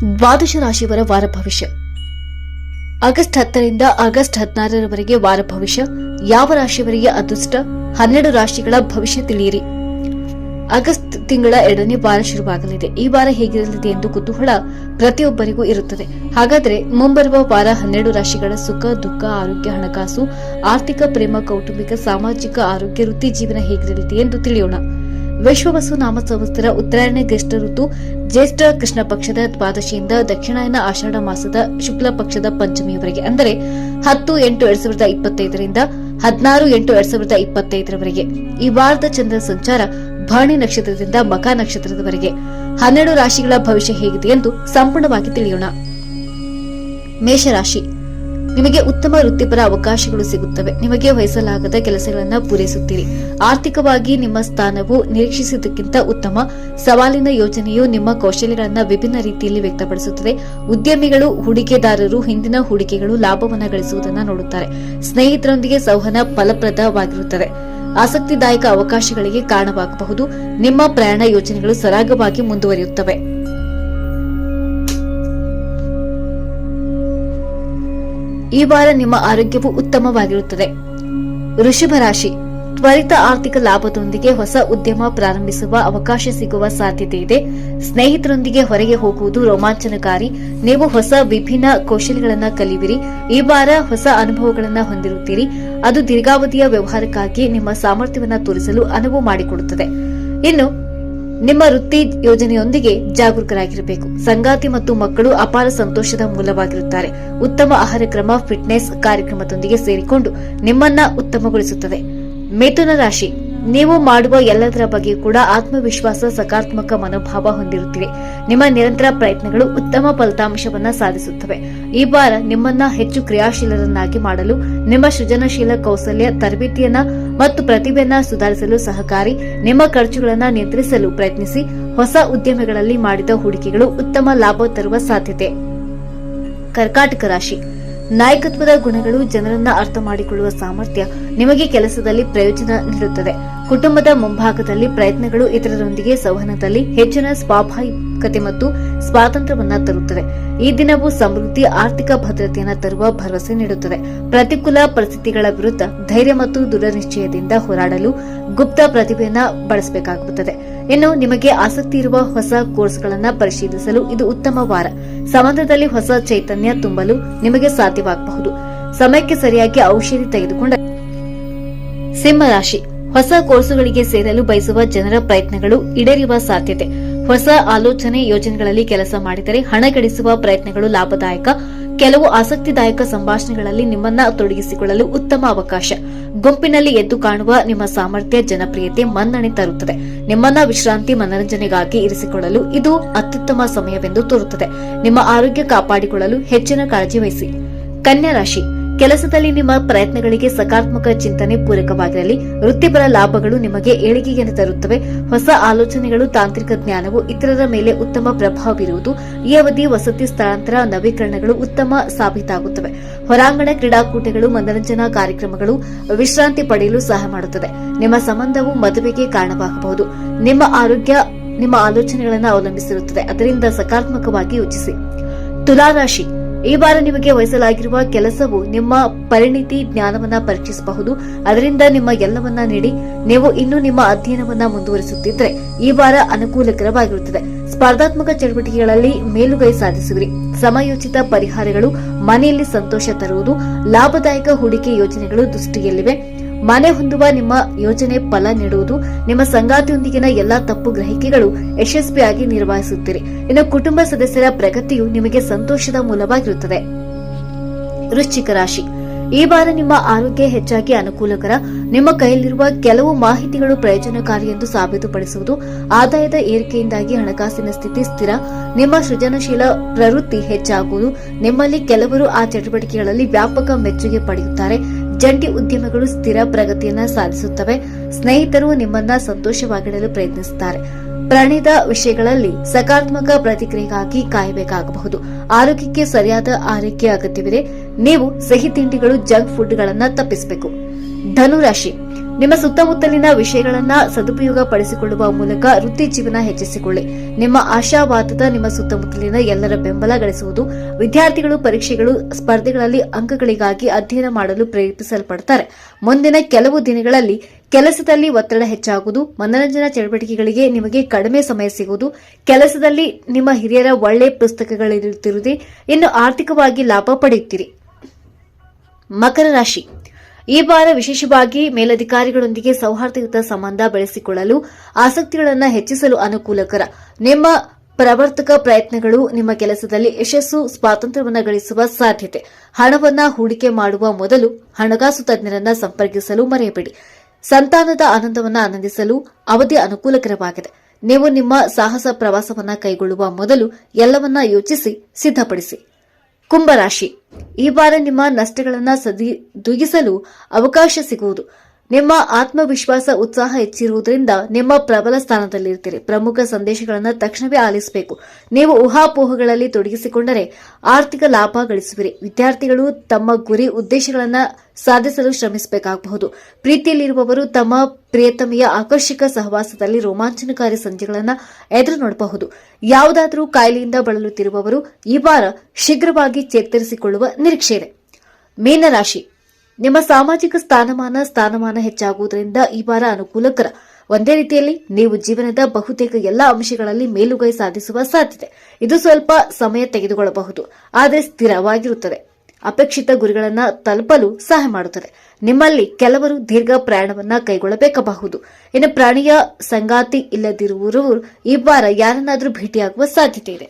ದ್ವಾದಶ ರಾಶಿಯವರ ವಾರ ಭವಿಷ್ಯ. ಆಗಸ್ಟ್ ಹತ್ತರಿಂದ ಆಗಸ್ಟ್ ಹದಿನಾರರವರೆಗೆ ವಾರ ಭವಿಷ್ಯ. ಯಾವ ರಾಶಿಯವರಿಗೆ ಅದೃಷ್ಟ? ಹನ್ನೆರಡು ರಾಶಿಗಳ ಭವಿಷ್ಯ ತಿಳಿಯಿರಿ. ಆಗಸ್ಟ್ ತಿಂಗಳ ಎರಡನೇ ವಾರ ಶುರುವಾಗಲಿದೆ. ಈ ವಾರ ಹೇಗಿರಲಿದೆ ಎಂದು ಕುತೂಹಲ ಪ್ರತಿಯೊಬ್ಬರಿಗೂ ಇರುತ್ತದೆ. ಹಾಗಾದರೆ ಮುಂಬರುವ ವಾರ ಹನ್ನೆರಡು ರಾಶಿಗಳ ಸುಖ, ದುಃಖ, ಆರೋಗ್ಯ, ಹಣಕಾಸು, ಆರ್ಥಿಕ ಪ್ರೇಮ, ಕೌಟುಂಬಿಕ, ಸಾಮಾಜಿಕ ಆರೋಗ್ಯ, ವೃತ್ತಿ ಜೀವನ ಹೇಗಿರಲಿದೆ ಎಂದು ತಿಳಿಯೋಣ. ವಿಶ್ವವಸು ನಾಮ ಸಂವತ್ಸರ ಉತ್ತರಾಯಣ ಜ್ಯೇಷ್ಠ ಋತು, ಜ್ಯೇಷ್ಠ ಕೃಷ್ಣ ಪಕ್ಷದ ದ್ವಾದಶಿಯಿಂದ ದಕ್ಷಿಣಾಯನ ಆಷಾಢ ಮಾಸದ ಶುಕ್ಲ ಪಕ್ಷದ ಪಂಚಮಿಯವರೆಗೆ, ಅಂದರೆ ಹತ್ತು ಎಂಟು ಎರಡ್ ಸಾವಿರದ ಇಪ್ಪತ್ತೈದರಿಂದ ಹದಿನಾರು ಎಂಟು ಎರಡ್ ಸಾವಿರದ ಇಪ್ಪತ್ತೈದರವರೆಗೆ. ಈ ವಾರದ ಚಂದ್ರ ಸಂಚಾರ ಭರಣಿ ನಕ್ಷತ್ರದಿಂದ ಮಕ ನಕ್ಷತ್ರದವರೆಗೆ. ಹನ್ನೆರಡು ರಾಶಿಗಳ ಭವಿಷ್ಯ ಹೇಗಿದೆ ಎಂದು ಸಂಪೂರ್ಣವಾಗಿ ತಿಳಿಯೋಣ. ಮೇಷರಾಶಿ. ನಿಮಗೆ ಉತ್ತಮ ವೃತ್ತಿಪರ ಅವಕಾಶಗಳು ಸಿಗುತ್ತವೆ. ನಿಮಗೆ ವಹಿಸಲಾಗದ ಕೆಲಸಗಳನ್ನು ಪೂರೈಸುತ್ತೀರಿ. ಆರ್ಥಿಕವಾಗಿ ನಿಮ್ಮ ಸ್ಥಾನವು ನಿರೀಕ್ಷಿಸಿದ್ದಕ್ಕಿಂತ ಉತ್ತಮ. ಸವಾಲಿನ ಯೋಜನೆಯು ನಿಮ್ಮ ಕೌಶಲ್ಯಗಳನ್ನು ವಿಭಿನ್ನ ರೀತಿಯಲ್ಲಿ ವ್ಯಕ್ತಪಡಿಸುತ್ತದೆ. ಉದ್ಯಮಿಗಳು, ಹೂಡಿಕೆದಾರರು ಹಿಂದಿನ ಹೂಡಿಕೆಗಳು ಲಾಭವನ್ನು ಗಳಿಸುವುದನ್ನು ನೋಡುತ್ತಾರೆ. ಸ್ನೇಹಿತರೊಂದಿಗೆ ಸಂವಹನ ಫಲಪ್ರದವಾಗಿರುತ್ತದೆ. ಆಸಕ್ತಿದಾಯಕ ಅವಕಾಶಗಳಿಗೆ ಕಾರಣವಾಗಬಹುದು. ನಿಮ್ಮ ಪ್ರಯಾಣ ಯೋಜನೆಗಳು ಸರಾಗವಾಗಿ ಮುಂದುವರಿಯುತ್ತವೆ. ಈ ವಾರ ನಿಮ್ಮ ಆರೋಗ್ಯವು ಉತ್ತಮವಾಗಿರುತ್ತದೆ. ವೃಷಭ ರಾಶಿ, ತ್ವರಿತ ಆರ್ಥಿಕ ಲಾಭದೊಂದಿಗೆ ಹೊಸ ಉದ್ಯಮ ಪ್ರಾರಂಭಿಸುವ ಅವಕಾಶ ಸಿಗುವ ಸಾಧ್ಯತೆ ಇದೆ. ಸ್ನೇಹಿತರೊಂದಿಗೆ ಹೊರಗೆ ಹೋಗುವುದು ರೋಮಾಂಚನಕಾರಿ. ನೀವು ಹೊಸ ವಿಭಿನ್ನ ಕೌಶಲ್ಯಗಳನ್ನು ಕಲಿಯುವಿರಿ ಈ ವಾರ ಹೊಸ ಅನುಭವಗಳನ್ನು ಹೊಂದಿರುತ್ತೀರಿ. ಅದು ದೀರ್ಘಾವಧಿಯ ವ್ಯವಹಾರಕ್ಕಾಗಿ ನಿಮ್ಮ ಸಾಮರ್ಥ್ಯವನ್ನು ತೋರಿಸಲು ಅನುವು ಮಾಡಿಕೊಡುತ್ತದೆ. ಇನ್ನು ನಿಮ್ಮ ವೃತ್ತಿ ಯೋಜನೆಯೊಂದಿಗೆ ಜಾಗರೂಕರಾಗಿರಬೇಕು. ಸಂಗಾತಿ ಮತ್ತು ಮಕ್ಕಳು ಅಪಾರ ಸಂತೋಷದ ಮೂಲವಾಗಿರುತ್ತಾರೆ. ಉತ್ತಮ ಆಹಾರ ಕ್ರಮ ಫಿಟ್ನೆಸ್ ಕಾರ್ಯಕ್ರಮದೊಂದಿಗೆ ಸೇರಿಕೊಂಡು ನಿಮ್ಮನ್ನ ಉತ್ತಮಗೊಳಿಸುತ್ತದೆ. ಮಿಥುನ ರಾಶಿ. ನೀವು ಮಾಡುವ ಎಲ್ಲದರ ಬಗ್ಗೆ ಕೂಡ ಆತ್ಮವಿಶ್ವಾಸ, ಸಕಾರಾತ್ಮಕ ಮನೋಭಾವ ಹೊಂದಿರುತ್ತಿವೆ ನಿಮ್ಮ ನಿರಂತರ ಪ್ರಯತ್ನಗಳು ಉತ್ತಮ ಫಲಿತಾಂಶವನ್ನ ಸಾಧಿಸುತ್ತವೆ. ಈ ವಾರ ನಿಮ್ಮನ್ನ ಹೆಚ್ಚು ಕ್ರಿಯಾಶೀಲರನ್ನಾಗಿ ಮಾಡಲು, ನಿಮ್ಮ ಸೃಜನಶೀಲ ಕೌಶಲ್ಯ, ತರಬೇತಿಯನ್ನ ಮತ್ತು ಪ್ರತಿಭೆಯನ್ನ ಸುಧಾರಿಸಲು ಸಹಕಾರಿ, ನಿಮ್ಮ ಖರ್ಚುಗಳನ್ನ ನಿಯಂತ್ರಿಸಲು ಪ್ರಯತ್ನಿಸಿ, ಹೊಸ ಉದ್ಯಮಗಳಲ್ಲಿ ಮಾಡಿದ ಹೂಡಿಕೆಗಳು ಉತ್ತಮ ಲಾಭ ತರುವ ಸಾಧ್ಯತೆ. ಕರ್ಕಾಟಕ ರಾಶಿ. ನಾಯಕತ್ವದ ಗುಣಗಳು ಜನರನ್ನ ಅರ್ಥ ಮಾಡಿಕೊಳ್ಳುವ ಸಾಮರ್ಥ್ಯ ನಿಮಗೆ ಕೆಲಸದಲ್ಲಿ ಪ್ರಯೋಜನ ನೀಡುತ್ತದೆ. ಕುಟುಂಬದ ಮುಂಭಾಗದಲ್ಲಿ ಪ್ರಯತ್ನಗಳು ಇತರರೊಂದಿಗೆ ಸಂವಹನದಲ್ಲಿ ಹೆಚ್ಚಿನ ಸ್ವಾಭಾವಿಕತೆ ಮತ್ತು ಸ್ವಾತಂತ್ರ್ಯವನ್ನ ತರುತ್ತದೆ ಈ ದಿನವು ಸಮೃದ್ಧಿ, ಆರ್ಥಿಕ ಭದ್ರತೆಯನ್ನು ತರುವ ಭರವಸೆ ನೀಡುತ್ತದೆ ಪ್ರತಿಕೂಲ ಪರಿಸ್ಥಿತಿಗಳ ವಿರುದ್ಧ ಧೈರ್ಯ ಮತ್ತು ದೃಢನಿಶ್ಚಯದಿಂದ ಹೋರಾಡಲು ಗುಪ್ತ ಪ್ರತಿಭೆಯನ್ನ ಬಳಸಬೇಕಾಗುತ್ತದೆ. ಇನ್ನು ನಿಮಗೆ ಆಸಕ್ತಿ ಇರುವ ಹೊಸ ಕೋರ್ಸ್ಗಳನ್ನು ಪರಿಶೀಲಿಸಲು ಇದು ಉತ್ತಮ ವಾರ. ಸಮಾಜದಲ್ಲಿ ಹೊಸ ಚೈತನ್ಯ ತುಂಬಲು ನಿಮಗೆ ಸಾಧ್ಯವಾಗಬಹುದು. ಸಮಯಕ್ಕೆ ಸರಿಯಾಗಿ ಔಷಧಿ ತೆಗೆದುಕೊಂಡ ಸಿಂಹರಾಶಿ. ಹೊಸ ಕೋರ್ಸುಗಳಿಗೆ ಸೇರಲು ಬಯಸುವ ಜನರ ಪ್ರಯತ್ನಗಳು ಈಡೇರುವ ಸಾಧ್ಯತೆ. ಹೊಸ ಆಲೋಚನೆ ಯೋಜನೆಗಳಲ್ಲಿ ಕೆಲಸ ಮಾಡಿದರೆ ಹಣ ಗಳಿಸುವ ಪ್ರಯತ್ನಗಳು ಲಾಭದಾಯಕ, ಕೆಲವು ಆಸಕ್ತಿದಾಯಕ ಸಂಭಾಷಣೆಗಳಲ್ಲಿ ನಿಮ್ಮನ್ನ ತೊಡಗಿಸಿಕೊಳ್ಳಲು ಉತ್ತಮ ಅವಕಾಶ. ಗುಂಪಿನಲ್ಲಿ ಎದ್ದು ಕಾಣುವ ನಿಮ್ಮ ಸಾಮರ್ಥ್ಯ, ಜನಪ್ರಿಯತೆ ಮನ್ನಣೆ ತರುತ್ತದೆ. ನಿಮ್ಮನ್ನ ವಿಶ್ರಾಂತಿ ಮನರಂಜನೆಗಾಗಿ ಇರಿಸಿಕೊಳ್ಳಲು ಇದು ಅತ್ಯುತ್ತಮ ಸಮಯವೆಂದು ತೋರುತ್ತದೆ. ನಿಮ್ಮ ಆರೋಗ್ಯ ಕಾಪಾಡಿಕೊಳ್ಳಲು ಹೆಚ್ಚಿನ ಕಾಳಜಿ ವಹಿಸಿ. ಕನ್ಯಾ ರಾಶಿ. ಕೆಲಸದಲ್ಲಿ ನಿಮ್ಮ ಪ್ರಯತ್ನಗಳಿಗೆ ಸಕಾರಾತ್ಮಕ ಚಿಂತನೆ ಪೂರಕವಾಗಿರಲಿ. ವೃತ್ತಿಪರ ಲಾಭಗಳು ನಿಮಗೆ ಏಳಿಗೆಯನ್ನು ತರುತ್ತವೆ. ಹೊಸ ಆಲೋಚನೆಗಳು, ತಾಂತ್ರಿಕ ಜ್ಞಾನವು ಇತರರ ಮೇಲೆ ಉತ್ತಮ ಪ್ರಭಾವ ಬೀರುವುದು ಈ ಅವಧಿ ವಸತಿ ಸ್ಥಳಾಂತರ ನವೀಕರಣಗಳು ಉತ್ತಮ ಸಾಬೀತಾಗುತ್ತವೆ. ಹೊರಾಂಗಣ ಕ್ರೀಡಾಕೂಟಗಳು, ಮನರಂಜನಾ ಕಾರ್ಯಕ್ರಮಗಳು ವಿಶ್ರಾಂತಿ ಪಡೆಯಲು ಸಹಾಯ ಮಾಡುತ್ತದೆ. ನಿಮ್ಮ ಸಂಬಂಧವು ಮದುವೆಗೆ ಕಾರಣವಾಗಬಹುದು. ನಿಮ್ಮ ಆರೋಗ್ಯ, ನಿಮ್ಮ ಆಲೋಚನೆಗಳನ್ನು ಅವಲಂಬಿಸಿರುತ್ತದೆ. ಅದರಿಂದ ಸಕಾರಾತ್ಮಕವಾಗಿ ಯೋಚಿಸಿ. ತುಲಾರಾಶಿ. ಈ ವಾರ ನಿಮಗೆ ವಹಿಸಲಾಗಿರುವ ಕೆಲಸವು ನಿಮ್ಮ ಪರಿಣಿತಿ ಜ್ಞಾನವನ್ನ ಪರೀಕ್ಷಿಸಬಹುದು. ಅದರಿಂದ ನಿಮ್ಮ ಎಲ್ಲವನ್ನ ನೀಡಿ, ನೀವು ಇನ್ನೂ ನಿಮ್ಮ ಅಧ್ಯಯನವನ್ನ ಮುಂದುವರಿಸುತ್ತಿದ್ದರೆ ಈ ವಾರ ಅನುಕೂಲಕರವಾಗಿರುತ್ತದೆ. ಸ್ಪರ್ಧಾತ್ಮಕ ಚಟುವಟಿಕೆಗಳಲ್ಲಿ ಮೇಲುಗೈ ಸಾಧಿಸುವಿರಿ. ಸಮಯೋಚಿತ ಪರಿಹಾರಗಳು, ಮನೆಯಲ್ಲಿ ಸಂತೋಷ ತರುವುದು, ಲಾಭದಾಯಕ ಹೂಡಿಕೆ ಯೋಜನೆಗಳು ದೃಷ್ಟಿಯಲ್ಲಿವೆ. ಮನೆ ಹೊಂದುವ ನಿಮ್ಮ ಯೋಜನೆ ಫಲ ನೀಡುವುದು ನಿಮ್ಮ ಸಂಗಾತಿಯೊಂದಿಗಿನ ಎಲ್ಲಾ ತಪ್ಪು ಗ್ರಹಿಕೆಗಳು ಯಶಸ್ವಿಯಾಗಿ ನಿರ್ವಹಿಸುತ್ತೀರಿ. ಇನ್ನು ಕುಟುಂಬ ಸದಸ್ಯರ ಪ್ರಗತಿಯು ನಿಮಗೆ ಸಂತೋಷದ ಮೂಲವಾಗಿರುತ್ತದೆ. ವೃಶ್ಚಿಕ ರಾಶಿ. ಈ ವಾರ ನಿಮ್ಮ ಆರೋಗ್ಯ ಹೆಚ್ಚಾಗಿ ಅನುಕೂಲಕರ. ನಿಮ್ಮ ಕೈಯಲ್ಲಿರುವ ಕೆಲವು ಮಾಹಿತಿಗಳು ಪ್ರಯೋಜನಕಾರಿ ಎಂದು ಸಾಬೀತುಪಡಿಸುವುದು. ಆದಾಯದ ಏರಿಕೆಯಿಂದಾಗಿ ಹಣಕಾಸಿನ ಸ್ಥಿತಿ ಸ್ಥಿರ. ನಿಮ್ಮ ಸೃಜನಶೀಲ ಪ್ರವೃತ್ತಿ ಹೆಚ್ಚಾಗುವುದು. ನಿಮ್ಮಲ್ಲಿ ಕೆಲವರು ಆ ಚಟುವಟಿಕೆಗಳಲ್ಲಿ ವ್ಯಾಪಕ ಮೆಚ್ಚುಗೆ ಪಡೆಯುತ್ತಾರೆ. ಜಂಟಿ ಉದ್ಯಮಗಳು ಸ್ಥಿರ ಪ್ರಗತಿಯನ್ನ ಸಾಧಿಸುತ್ತವೆ. ಸ್ನೇಹಿತರು ನಿಮ್ಮನ್ನ ಸಂತೋಷವಾಗಿಡಲು ಪ್ರಯತ್ನಿಸುತ್ತಾರೆ. ಪ್ರಣಿದ ವಿಷಯಗಳಲ್ಲಿ ಸಕಾರಾತ್ಮಕ ಪ್ರತಿಕ್ರಿಯೆಗಾಗಿ ಕಾಯಬೇಕಾಗಬಹುದು. ಆರೋಗ್ಯಕ್ಕೆ ಸರಿಯಾದ ಆರೈಕೆ ಅಗತ್ಯವಿದೆ. ನೀವು ಸಿಹಿ ತಿಂಡಿಗಳು ಜಂಕ್ ಫುಡ್ಗಳನ್ನು ತಪ್ಪಿಸಬೇಕು. ಧನುರಾಶಿ. ನಿಮ್ಮ ಸುತ್ತಮುತ್ತಲಿನ ವಿಷಯಗಳನ್ನ ಸದುಪಯೋಗ ಪಡಿಸಿಕೊಳ್ಳುವ ಮೂಲಕ ವೃತ್ತಿ ಜೀವನ ಹೆಚ್ಚಿಸಿಕೊಳ್ಳಿ. ನಿಮ್ಮ ಆಶಾವಾದದ ನಿಮ್ಮ ಸುತ್ತಮುತ್ತಲಿನ ಎಲ್ಲರ ಬೆಂಬಲ ಗಳಿಸುವುದು. ವಿದ್ಯಾರ್ಥಿಗಳು, ಪರೀಕ್ಷೆಗಳು, ಸ್ಪರ್ಧೆಗಳಲ್ಲಿ ಅಂಕಗಳಿಗಾಗಿ ಅಧ್ಯಯನ ಮಾಡಲು ಪ್ರೇರೇಪಿಸಲ್ಪಡುತ್ತಾರೆ ಮುಂದಿನ ಕೆಲವು ದಿನಗಳಲ್ಲಿ ಕೆಲಸದಲ್ಲಿ ಒತ್ತಡ ಹೆಚ್ಚಾಗುವುದು. ಮನರಂಜನಾ ಚಟುವಟಿಕೆಗಳಿಗೆ ನಿಮಗೆ ಕಡಿಮೆ ಸಮಯ ಸಿಗುವುದು. ಕೆಲಸದಲ್ಲಿ ನಿಮ್ಮ ಹಿರಿಯರ ಒಳ್ಳೆ ಪುಸ್ತಕಗಳಿರುತ್ತಿರುವುದೇ. ಇನ್ನು ಆರ್ಥಿಕವಾಗಿ ಲಾಭ ಪಡೆಯುತ್ತೀರಿ. ಮಕರ ರಾಶಿ. ಈ ವಾರ ವಿಶೇಷವಾಗಿ ಮೇಲಧಿಕಾರಿಗಳೊಂದಿಗೆ ಸೌಹಾರ್ದಯುತ ಸಂಬಂಧ ಬೆಳೆಸಿಕೊಳ್ಳಲು ಆಸಕ್ತಿಗಳನ್ನು ಹೆಚ್ಚಿಸಲು ಅನುಕೂಲಕರ. ನಿಮ್ಮ ಪ್ರವರ್ತಕ ಪ್ರಯತ್ನಗಳು ನಿಮ್ಮ ಕೆಲಸದಲ್ಲಿ ಯಶಸ್ಸು, ಸ್ವಾತಂತ್ರ್ಯವನ್ನು ಗಳಿಸುವ ಸಾಧ್ಯತೆ. ಹಣವನ್ನ ಹೂಡಿಕೆ ಮಾಡುವ ಮೊದಲು ಹಣಕಾಸು ತಜ್ಞರನ್ನ ಸಂಪರ್ಕಿಸಲು ಮರೆಯಬೇಡಿ. ಸಂತಾನದ ಆನಂದವನ್ನು ಆನಂದಿಸಲು ಅವಧಿ ಅನುಕೂಲಕರವಾಗಿದೆ. ನೀವು ನಿಮ್ಮ ಸಾಹಸ ಪ್ರವಾಸವನ್ನ ಕೈಗೊಳ್ಳುವ ಮೊದಲು ಎಲ್ಲವನ್ನ ಯೋಚಿಸಿ, ಸಿದ್ಧಪಡಿಸಿ. ಕುಂಭರಾಶಿ ಈ ಬಾರಿ ನಿಮ್ಮ ನಷ್ಟಗಳನ್ನು ಸರಿದೂಗಿಸಲು ಅವಕಾಶ ಸಿಗುವುದು. ನಿಮ್ಮ ಆತ್ಮವಿಶ್ವಾಸ ಉತ್ಸಾಹ ಹೆಚ್ಚಿರುವುದರಿಂದ ನಿಮ್ಮ ಪ್ರಬಲ ಸ್ಥಾನದಲ್ಲಿರ್ತೀರಿ ಪ್ರಮುಖ ಸಂದೇಶಗಳನ್ನು ತಕ್ಷಣವೇ ಆಲಿಸಬೇಕು. ನೀವು ಊಹಾಪೋಹಗಳಲ್ಲಿ ತೊಡಗಿಸಿಕೊಂಡರೆ ಆರ್ಥಿಕ ಲಾಭ ಗಳಿಸುವಿರಿ. ವಿದ್ಯಾರ್ಥಿಗಳು ತಮ್ಮ ಗುರಿ ಉದ್ದೇಶಗಳನ್ನು ಸಾಧಿಸಲು ಶ್ರಮಿಸಬೇಕಾಗಬಹುದು. ಪ್ರೀತಿಯಲ್ಲಿರುವವರು ತಮ್ಮ ಪ್ರಿಯತಮಿಯ ಆಕರ್ಷಕ ಸಹವಾಸದಲ್ಲಿ ರೋಮಾಂಚನಕಾರಿ ಸಂಜೆಗಳನ್ನು ಎದುರು ನೋಡಬಹುದು. ಯಾವುದಾದರೂ ಕಾಯಿಲೆಯಿಂದ ಬಳಲುತ್ತಿರುವವರು ಈ ವಾರ ಶೀಘ್ರವಾಗಿ ಚೇತರಿಸಿಕೊಳ್ಳುವ ನಿರೀಕ್ಷೆ ಇದೆ ಮೀನರಾಶಿ. ನಿಮ್ಮ ಸಾಮಾಜಿಕ ಸ್ಥಾನಮಾನ ಸ್ಥಾನಮಾನ ಹೆಚ್ಚಾಗುವುದರಿಂದ ಈ ವಾರ ಅನುಕೂಲಕರ. ಒಂದೇ ರೀತಿಯಲ್ಲಿ ನೀವು ಜೀವನದ ಬಹುತೇಕ ಎಲ್ಲಾ ಅಂಶಗಳಲ್ಲಿ ಮೇಲುಗೈ ಸಾಧಿಸುವ ಸಾಧ್ಯತೆ. ಇದು ಸ್ವಲ್ಪ ಸಮಯ ತೆಗೆದುಕೊಳ್ಳಬಹುದು, ಆದರೆ ಸ್ಥಿರವಾಗಿರುತ್ತದೆ. ಅಪೇಕ್ಷಿತ ಗುರಿಗಳನ್ನು ತಲುಪಲು ಸಹಾಯ ಮಾಡುತ್ತದೆ. ನಿಮ್ಮಲ್ಲಿ ಕೆಲವರು ದೀರ್ಘ ಪ್ರಯಾಣವನ್ನ ಕೈಗೊಳ್ಳಬೇಕಬಹುದು. ಇನ್ನು ಪ್ರಾಣಿಯ ಸಂಗಾತಿ ಇಲ್ಲದಿರುವವರು ಈ ವಾರ ಯಾರನ್ನಾದರೂ ಭೇಟಿಯಾಗುವ ಸಾಧ್ಯತೆ ಇದೆ.